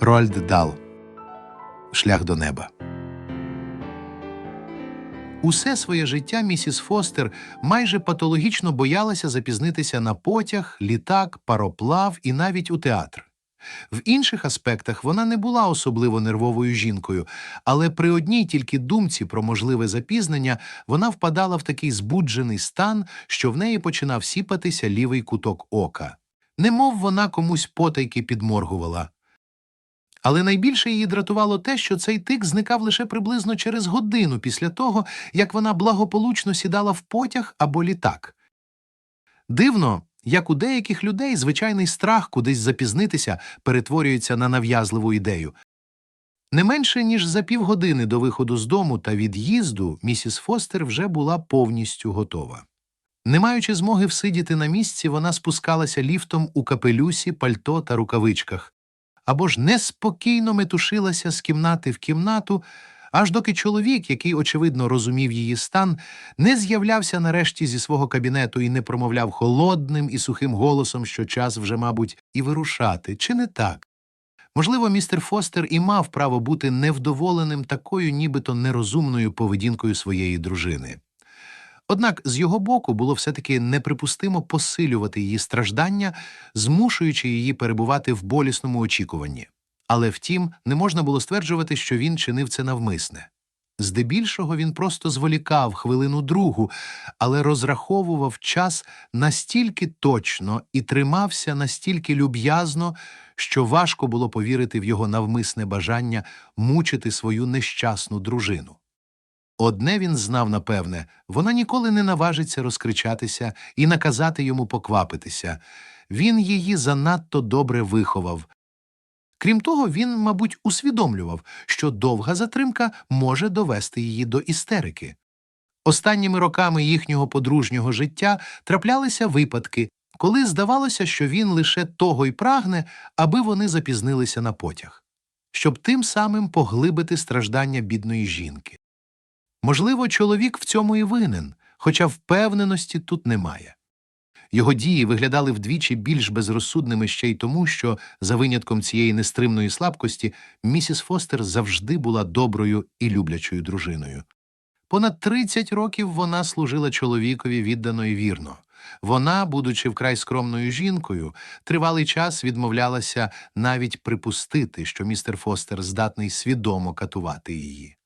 Рольд Дал Шлях до неба. Усе своє життя місіс Фостер майже патологічно боялася запізнитися на потяг, літак, пароплав і навіть у театр. В інших аспектах вона не була особливо нервовою жінкою, але при одній тільки думці про можливе запізнення вона впадала в такий збуджений стан, що в неї починав сіпатися лівий куток ока. Немов вона комусь потайки підморгувала. Але найбільше її дратувало те, що цей тик зникав лише приблизно через годину після того, як вона благополучно сідала в потяг або літак. Дивно, як у деяких людей звичайний страх кудись запізнитися перетворюється на нав'язливу ідею. Не менше ніж за півгодини до виходу з дому та від'їзду місіс Фостер вже була повністю готова. Не маючи змоги всидіти на місці, вона спускалася ліфтом у капелюсі, пальто та рукавичках, або ж неспокійно метушилася з кімнати в кімнату, аж доки чоловік, який, очевидно, розумів її стан, не з'являвся нарешті зі свого кабінету і не промовляв холодним і сухим голосом, що час вже, мабуть, і вирушати, чи не так? Можливо, містер Фостер і мав право бути невдоволеним такою нібито нерозумною поведінкою своєї дружини. Однак з його боку було все-таки неприпустимо посилювати її страждання, змушуючи її перебувати в болісному очікуванні. Але втім, не можна було стверджувати, що він чинив це навмисне. Здебільшого він просто зволікав хвилину другу, але розраховував час настільки точно і тримався настільки люб'язно, що важко було повірити в його навмисне бажання мучити свою нещасну дружину. Одне він знав напевне, вона ніколи не наважиться розкричатися і наказати йому поквапитися. Він її занадто добре виховав. Крім того, він, мабуть, усвідомлював, що довга затримка може довести її до істерики. Останніми роками їхнього подружнього життя траплялися випадки, коли здавалося, що він лише того й прагне, аби вони запізнилися на потяг, щоб тим самим поглибити страждання бідної жінки. Можливо, чоловік в цьому і винен, хоча впевненості тут немає. Його дії виглядали вдвічі більш безрозсудними ще й тому, що, за винятком цієї нестримної слабкості, місіс Фостер завжди була доброю і люблячою дружиною. Понад 30 років вона служила чоловікові віддано і вірно. Вона, будучи вкрай скромною жінкою, тривалий час відмовлялася навіть припустити, що містер Фостер здатний свідомо катувати її.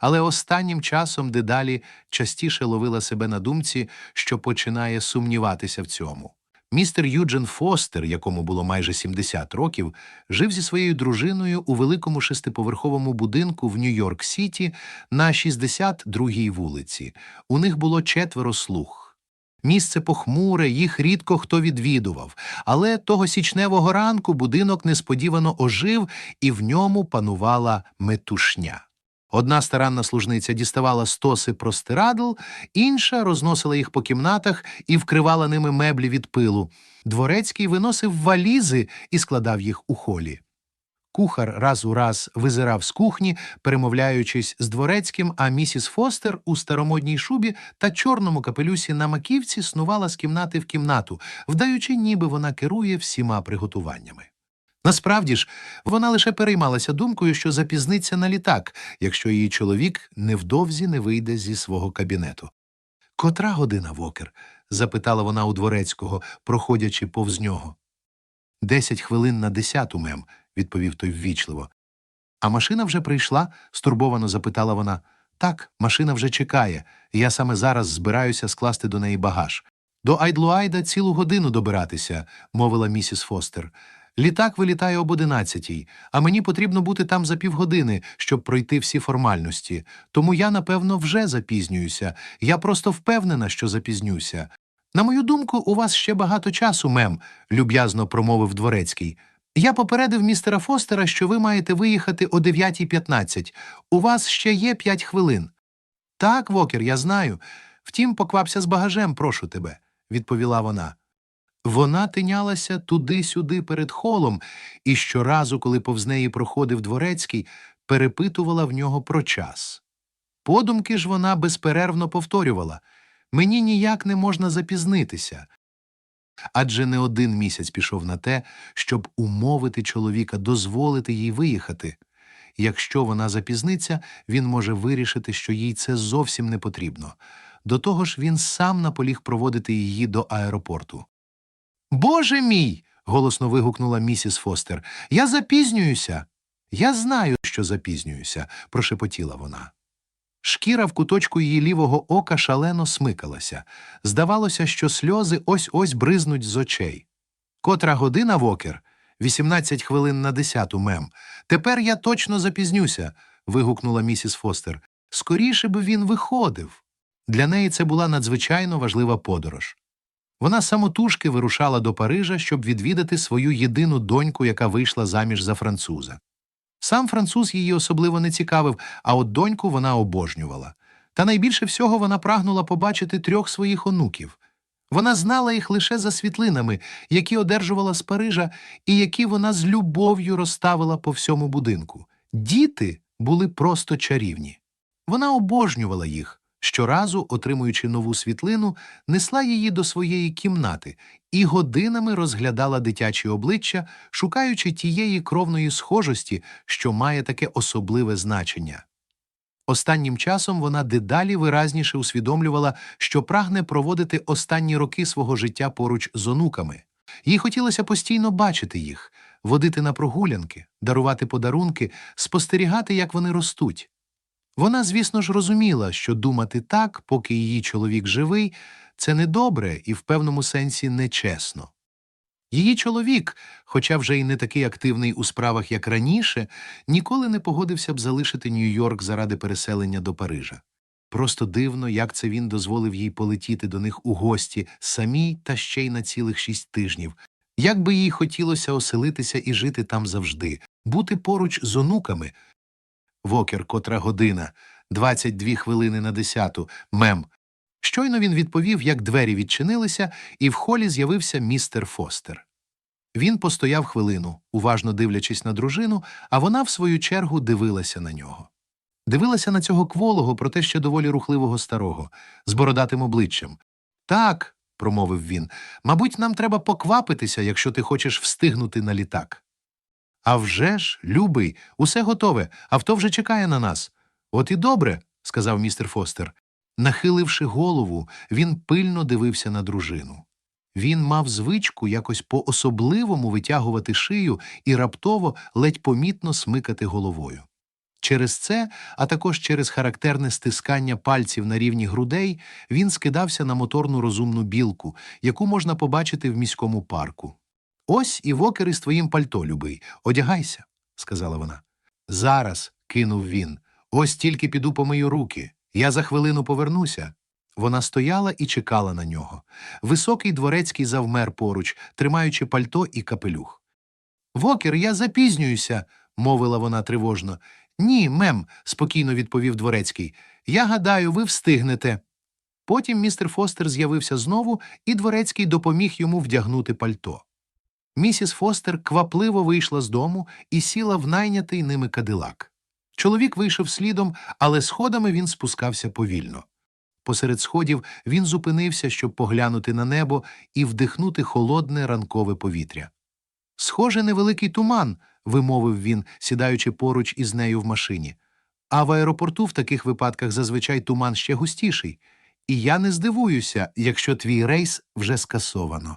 Але останнім часом дедалі частіше ловила себе на думці, що починає сумніватися в цьому. Містер Юджин Фостер, якому було майже 70 років, жив зі своєю дружиною у великому шестиповерховому будинку в Нью-Йорк-Сіті на 62-й вулиці. У них було четверо слуг. Місце похмуре, їх рідко хто відвідував, але того січневого ранку будинок несподівано ожив, і в ньому панувала метушня. Одна старанна служниця діставала стоси простирадл, інша розносила їх по кімнатах і вкривала ними меблі від пилу. Дворецький виносив валізи і складав їх у холі. Кухар раз у раз визирав з кухні, перемовляючись з дворецьким, а місіс Фостер у старомодній шубі та чорному капелюсі на маківці снувала з кімнати в кімнату, вдаючи, ніби вона керує всіма приготуваннями. Насправді ж, вона лише переймалася думкою, що запізниться на літак, якщо її чоловік невдовзі не вийде зі свого кабінету. Котра година, Вокер? запитала вона у дворецького, проходячи повз нього. Десять хвилин на десяту, мем, відповів той ввічливо. А машина вже прийшла? стурбовано запитала вона. Так, машина вже чекає. Я саме зараз збираюся скласти до неї багаж. До Айдлуайда цілу годину добиратися, мовила місіс Фостер. Літак вилітає об одинадцятій, а мені потрібно бути там за півгодини, щоб пройти всі формальності. Тому я, напевно, вже запізнююся. Я просто впевнена, що запізнюся. На мою думку, у вас ще багато часу, мем, люб'язно промовив дворецький. Я попередив містера Фостера, що ви маєте виїхати о 9.15. У вас ще є п'ять хвилин. Так, Вокер, я знаю. Втім, поквапся з багажем, прошу тебе, відповіла вона. Вона тинялася туди-сюди перед холом, і щоразу, коли повз неї проходив дворецький, перепитувала в нього про час. Подумки ж вона безперервно повторювала мені ніяк не можна запізнитися. Адже не один місяць пішов на те, щоб умовити чоловіка дозволити їй виїхати. Якщо вона запізниться, він може вирішити, що їй це зовсім не потрібно. До того ж, він сам наполіг проводити її до аеропорту. Боже мій. голосно вигукнула місіс Фостер. Я запізнююся. Я знаю, що запізнююся, прошепотіла вона. Шкіра в куточку її лівого ока шалено смикалася. Здавалося, що сльози ось ось бризнуть з очей. Котра година, Вокер? 18 хвилин на десяту, мем. Тепер я точно запізнюся. вигукнула місіс Фостер. Скоріше би він виходив. Для неї це була надзвичайно важлива подорож. Вона самотужки вирушала до Парижа, щоб відвідати свою єдину доньку, яка вийшла заміж за француза. Сам француз її особливо не цікавив, а от доньку вона обожнювала. Та найбільше всього вона прагнула побачити трьох своїх онуків. Вона знала їх лише за світлинами, які одержувала з Парижа і які вона з любов'ю розставила по всьому будинку. Діти були просто чарівні. Вона обожнювала їх. Щоразу, отримуючи нову світлину, несла її до своєї кімнати і годинами розглядала дитячі обличчя, шукаючи тієї кровної схожості, що має таке особливе значення. Останнім часом вона дедалі виразніше усвідомлювала, що прагне проводити останні роки свого життя поруч з онуками. Їй хотілося постійно бачити їх, водити на прогулянки, дарувати подарунки, спостерігати, як вони ростуть. Вона, звісно ж, розуміла, що думати так, поки її чоловік живий, це недобре і в певному сенсі нечесно. Її чоловік, хоча вже й не такий активний у справах, як раніше, ніколи не погодився б залишити Нью-Йорк заради переселення до Парижа. Просто дивно, як це він дозволив їй полетіти до них у гості самій та ще й на цілих шість тижнів. Як би їй хотілося оселитися і жити там завжди, бути поруч з онуками. Вокер, котра година, 22 хвилини на десяту, мем. Щойно він відповів, як двері відчинилися, і в холі з'явився містер Фостер. Він постояв хвилину, уважно дивлячись на дружину, а вона, в свою чергу, дивилася на нього. Дивилася на цього кволого, проте ще доволі рухливого старого, з бородатим обличчям. Так, промовив він, мабуть, нам треба поквапитися, якщо ти хочеш встигнути на літак. «А вже ж, любий, усе готове, авто вже чекає на нас. От і добре, сказав містер Фостер. Нахиливши голову, він пильно дивився на дружину. Він мав звичку якось по-особливому витягувати шию і раптово ледь помітно смикати головою. Через це, а також через характерне стискання пальців на рівні грудей, він скидався на моторну розумну білку, яку можна побачити в міському парку. Ось і вокер із твоїм пальто, любий. Одягайся, сказала вона. Зараз, кинув він. Ось тільки піду помию руки. Я за хвилину повернуся. Вона стояла і чекала на нього. Високий дворецький завмер поруч, тримаючи пальто і капелюх. Вокер, я запізнююся, мовила вона тривожно. Ні, мем, спокійно відповів дворецький. Я гадаю, ви встигнете. Потім містер Фостер з'явився знову, і дворецький допоміг йому вдягнути пальто. Місіс Фостер квапливо вийшла з дому і сіла в найнятий ними кадилак. Чоловік вийшов слідом, але сходами він спускався повільно. Посеред сходів він зупинився, щоб поглянути на небо і вдихнути холодне ранкове повітря. Схоже, невеликий туман, вимовив він, сідаючи поруч із нею в машині. А в аеропорту в таких випадках зазвичай туман ще густіший, і я не здивуюся, якщо твій рейс вже скасовано.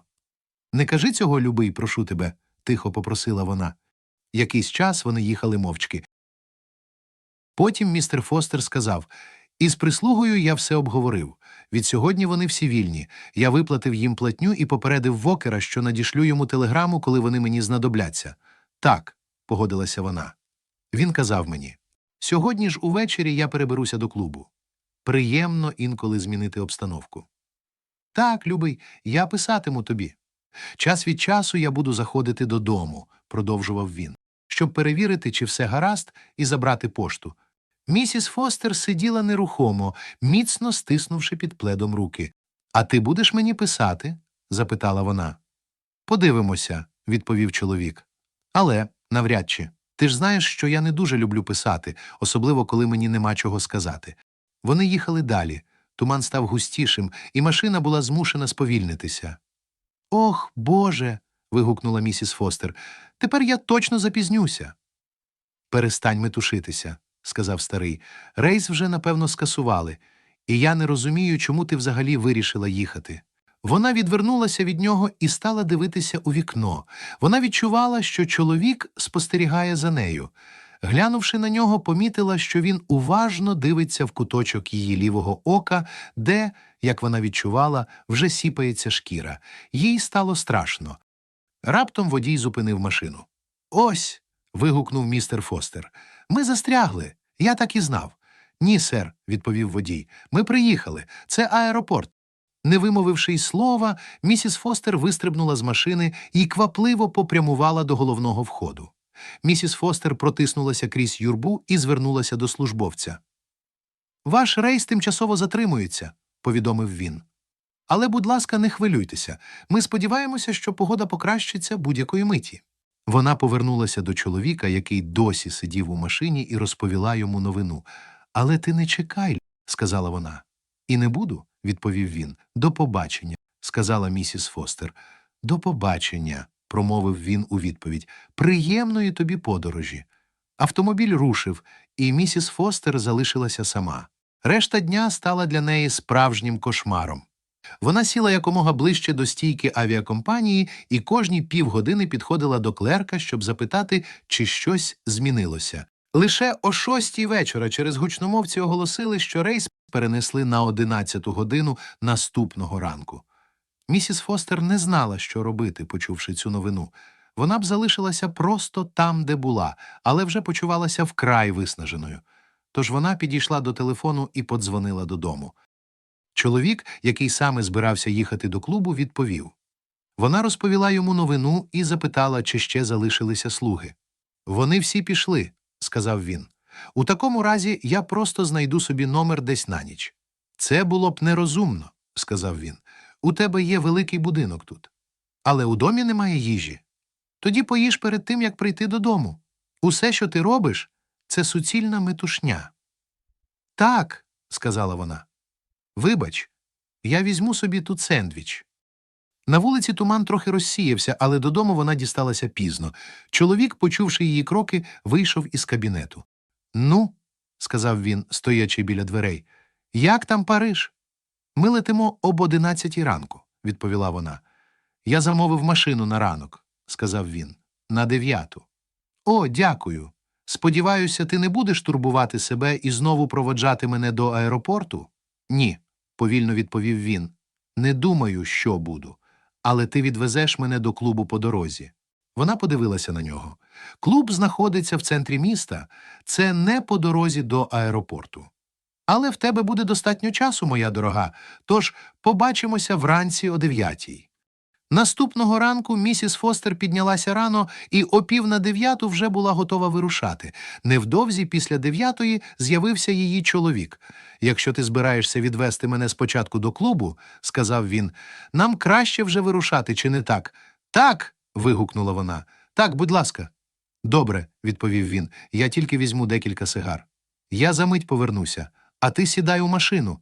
Не кажи цього, любий, прошу тебе, тихо попросила вона. Якийсь час вони їхали мовчки. Потім містер Фостер сказав із прислугою я все обговорив. Від сьогодні вони всі вільні. Я виплатив їм платню і попередив Вокера, що надішлю йому телеграму, коли вони мені знадобляться. Так, погодилася вона. Він казав мені сьогодні ж увечері я переберуся до клубу. Приємно інколи змінити обстановку. Так, любий, я писатиму тобі. Час від часу я буду заходити додому, продовжував він, щоб перевірити, чи все гаразд, і забрати пошту. Місіс Фостер сиділа нерухомо, міцно стиснувши під пледом руки. А ти будеш мені писати? запитала вона. Подивимося, відповів чоловік. Але навряд чи. Ти ж знаєш, що я не дуже люблю писати, особливо коли мені нема чого сказати. Вони їхали далі. Туман став густішим, і машина була змушена сповільнитися. Ох, Боже. вигукнула місіс Фостер. Тепер я точно запізнюся. Перестань метушитися, сказав старий. Рейс вже, напевно, скасували, і я не розумію, чому ти взагалі вирішила їхати. Вона відвернулася від нього і стала дивитися у вікно. Вона відчувала, що чоловік спостерігає за нею. Глянувши на нього, помітила, що він уважно дивиться в куточок її лівого ока, де, як вона відчувала, вже сіпається шкіра. Їй стало страшно. Раптом водій зупинив машину. Ось. вигукнув містер Фостер. Ми застрягли. Я так і знав. Ні, сер, відповів водій. Ми приїхали. Це аеропорт. Не вимовивши й слова, місіс Фостер вистрибнула з машини і квапливо попрямувала до головного входу. Місіс Фостер протиснулася крізь юрбу і звернулася до службовця. Ваш рейс тимчасово затримується, повідомив він. Але, будь ласка, не хвилюйтеся. Ми сподіваємося, що погода покращиться будь-якої миті. Вона повернулася до чоловіка, який досі сидів у машині, і розповіла йому новину. Але ти не чекай, сказала вона. І не буду, відповів він. До побачення, сказала місіс Фостер. До побачення, промовив він у відповідь. Приємної тобі подорожі. Автомобіль рушив, і місіс Фостер залишилася сама. Решта дня стала для неї справжнім кошмаром. Вона сіла якомога ближче до стійки авіакомпанії і кожні півгодини підходила до клерка, щоб запитати, чи щось змінилося. Лише о шостій вечора через гучномовці оголосили, що рейс перенесли на одинадцяту годину наступного ранку. Місіс Фостер не знала, що робити, почувши цю новину. Вона б залишилася просто там, де була, але вже почувалася вкрай виснаженою. Тож вона підійшла до телефону і подзвонила додому. Чоловік, який саме збирався їхати до клубу, відповів. Вона розповіла йому новину і запитала, чи ще залишилися слуги. Вони всі пішли, сказав він. У такому разі я просто знайду собі номер десь на ніч. Це було б нерозумно, сказав він. У тебе є великий будинок тут. Але у домі немає їжі. Тоді поїж перед тим, як прийти додому. Усе, що ти робиш, це суцільна метушня. Так, сказала вона. Вибач, я візьму собі тут сендвіч. На вулиці туман трохи розсіявся, але додому вона дісталася пізно. Чоловік, почувши її кроки, вийшов із кабінету. Ну, сказав він, стоячи біля дверей, як там Париж? Ми летимо об одинадцятій ранку, відповіла вона. Я замовив машину на ранок, сказав він, на дев'яту. О, дякую. Сподіваюся, ти не будеш турбувати себе і знову проводжати мене до аеропорту? Ні, повільно відповів він. Не думаю, що буду, але ти відвезеш мене до клубу по дорозі. Вона подивилася на нього. Клуб знаходиться в центрі міста, це не по дорозі до аеропорту. Але в тебе буде достатньо часу, моя дорога, тож побачимося вранці о дев'ятій. Наступного ранку місіс Фостер піднялася рано і о пів на дев'яту вже була готова вирушати. Невдовзі після дев'ятої з'явився її чоловік. Якщо ти збираєшся відвести мене спочатку до клубу, сказав він, нам краще вже вирушати, чи не так? Так. вигукнула вона. Так, будь ласка. Добре, відповів він. Я тільки візьму декілька сигар. Я за мить повернуся, а ти сідай у машину.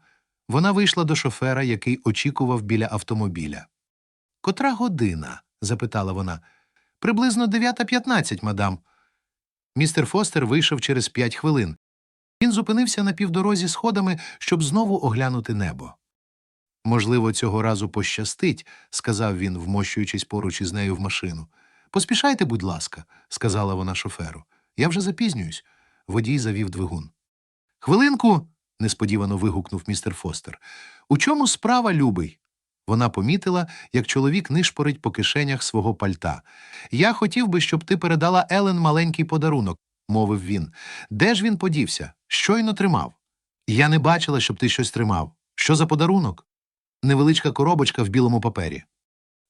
Вона вийшла до шофера, який очікував біля автомобіля. Котра година? запитала вона. Приблизно дев'ята п'ятнадцять, мадам. Містер Фостер вийшов через п'ять хвилин. Він зупинився на півдорозі сходами, щоб знову оглянути небо. Можливо, цього разу пощастить, сказав він, вмощуючись поруч із нею в машину. Поспішайте, будь ласка, сказала вона шоферу. Я вже запізнююсь. Водій завів двигун. Хвилинку. несподівано вигукнув містер Фостер. У чому справа, любий? Вона помітила, як чоловік нишпорить по кишенях свого пальта. Я хотів би, щоб ти передала Елен маленький подарунок, мовив він. Де ж він подівся? Щойно тримав. Я не бачила, щоб ти щось тримав. Що за подарунок? Невеличка коробочка в білому папері.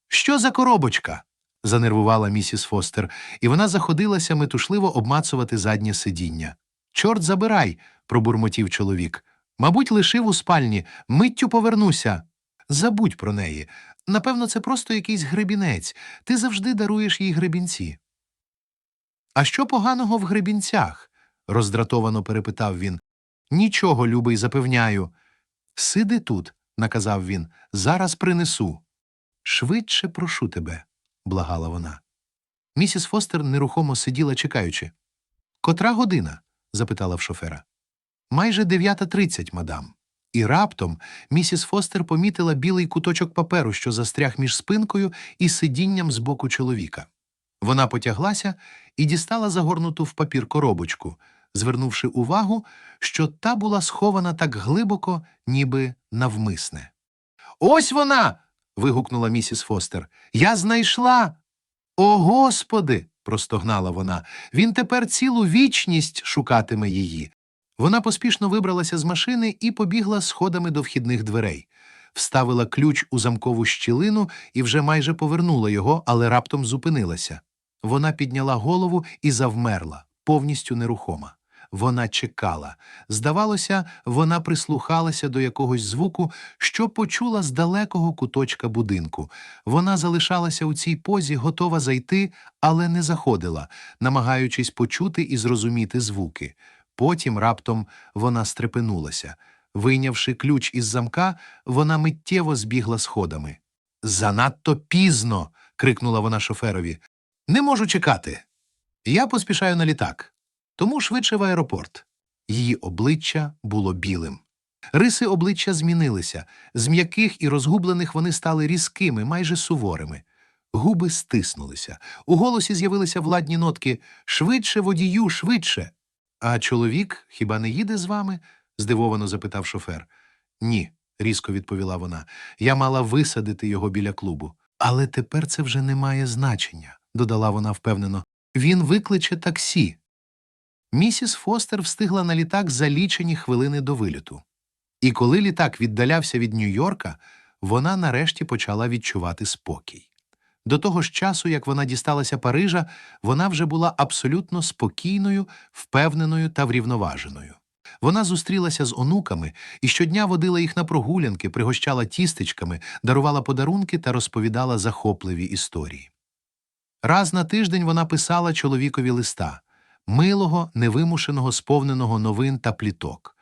Що за коробочка? занервувала місіс Фостер, і вона заходилася метушливо обмацувати заднє сидіння. Чорт забирай, пробурмотів чоловік. Мабуть, лишив у спальні, миттю повернуся. Забудь про неї. Напевно, це просто якийсь гребінець. Ти завжди даруєш їй гребінці. А що поганого в гребінцях? роздратовано перепитав він. Нічого, любий, запевняю. Сиди тут, наказав він, зараз принесу. Швидше прошу тебе, благала вона. Місіс Фостер нерухомо сиділа, чекаючи. Котра година? запитала в шофера. Майже дев'ята тридцять, мадам. І раптом місіс Фостер помітила білий куточок паперу, що застряг між спинкою і сидінням з боку чоловіка. Вона потяглася і дістала загорнуту в папір коробочку, звернувши увагу, що та була схована так глибоко, ніби навмисне. Ось вона. вигукнула місіс Фостер. Я знайшла. О, Господи. простогнала вона. Він тепер цілу вічність шукатиме її. Вона поспішно вибралася з машини і побігла сходами до вхідних дверей. Вставила ключ у замкову щілину і вже майже повернула його, але раптом зупинилася. Вона підняла голову і завмерла, повністю нерухома. Вона чекала. Здавалося, вона прислухалася до якогось звуку, що почула з далекого куточка будинку. Вона залишалася у цій позі, готова зайти, але не заходила, намагаючись почути і зрозуміти звуки. Потім раптом вона стрепенулася. Вийнявши ключ із замка, вона миттєво збігла сходами. Занадто пізно. крикнула вона шоферові. Не можу чекати. Я поспішаю на літак, тому швидше в аеропорт. Її обличчя було білим. Риси обличчя змінилися. З м'яких і розгублених вони стали різкими, майже суворими. Губи стиснулися. У голосі з'явилися владні нотки Швидше, водію, швидше. А чоловік хіба не їде з вами? здивовано запитав шофер. Ні, різко відповіла вона. Я мала висадити його біля клубу. Але тепер це вже не має значення, додала вона впевнено. Він викличе таксі. Місіс Фостер встигла на літак за лічені хвилини до виліту. І коли літак віддалявся від Нью-Йорка, вона нарешті почала відчувати спокій. До того ж часу, як вона дісталася Парижа, вона вже була абсолютно спокійною, впевненою та врівноваженою. Вона зустрілася з онуками і щодня водила їх на прогулянки, пригощала тістечками, дарувала подарунки та розповідала захопливі історії. Раз на тиждень вона писала чоловікові листа милого, невимушеного, сповненого новин та пліток.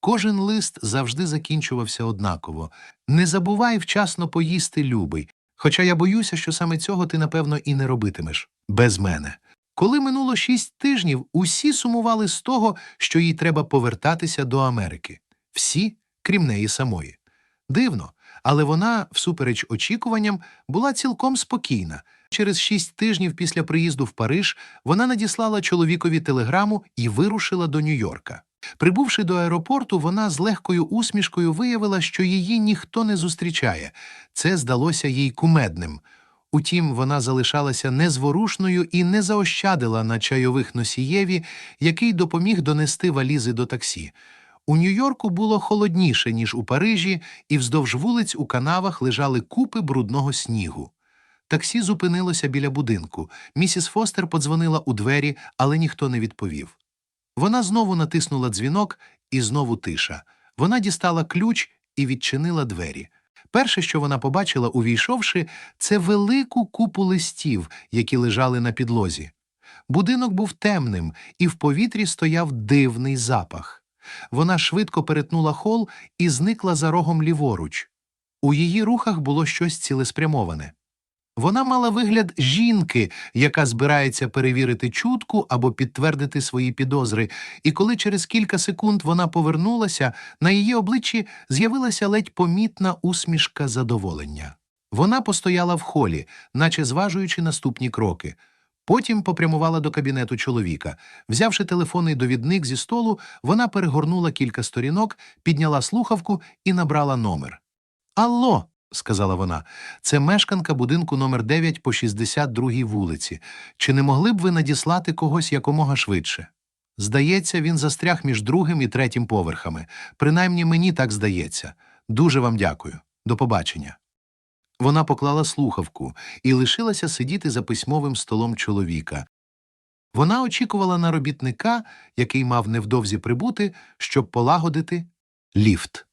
Кожен лист завжди закінчувався однаково не забувай вчасно поїсти, любий, хоча я боюся, що саме цього ти, напевно, і не робитимеш без мене. Коли минуло шість тижнів, усі сумували з того, що їй треба повертатися до Америки. Всі, крім неї самої. Дивно, але вона, всупереч очікуванням, була цілком спокійна. Через шість тижнів після приїзду в Париж вона надіслала чоловікові телеграму і вирушила до Нью-Йорка. Прибувши до аеропорту, вона з легкою усмішкою виявила, що її ніхто не зустрічає. Це здалося їй кумедним. Утім, вона залишалася незворушною і не заощадила на чайових носієві, який допоміг донести валізи до таксі. У Нью-Йорку було холодніше, ніж у Парижі, і вздовж вулиць у канавах лежали купи брудного снігу. Таксі зупинилося біля будинку. Місіс Фостер подзвонила у двері, але ніхто не відповів. Вона знову натиснула дзвінок, і знову тиша. Вона дістала ключ і відчинила двері. Перше, що вона побачила, увійшовши, це велику купу листів, які лежали на підлозі. Будинок був темним, і в повітрі стояв дивний запах. Вона швидко перетнула хол і зникла за рогом ліворуч. У її рухах було щось цілеспрямоване. Вона мала вигляд жінки, яка збирається перевірити чутку або підтвердити свої підозри, і коли через кілька секунд вона повернулася, на її обличчі з'явилася ледь помітна усмішка задоволення. Вона постояла в холі, наче зважуючи наступні кроки. Потім попрямувала до кабінету чоловіка. Взявши телефонний довідник зі столу, вона перегорнула кілька сторінок, підняла слухавку і набрала номер. Алло, сказала вона, це мешканка будинку номер 9 по 62-й вулиці. Чи не могли б ви надіслати когось якомога швидше? Здається, він застряг між другим і третім поверхами. Принаймні мені так здається. Дуже вам дякую. До побачення. Вона поклала слухавку і лишилася сидіти за письмовим столом чоловіка. Вона очікувала на робітника, який мав невдовзі прибути, щоб полагодити ліфт.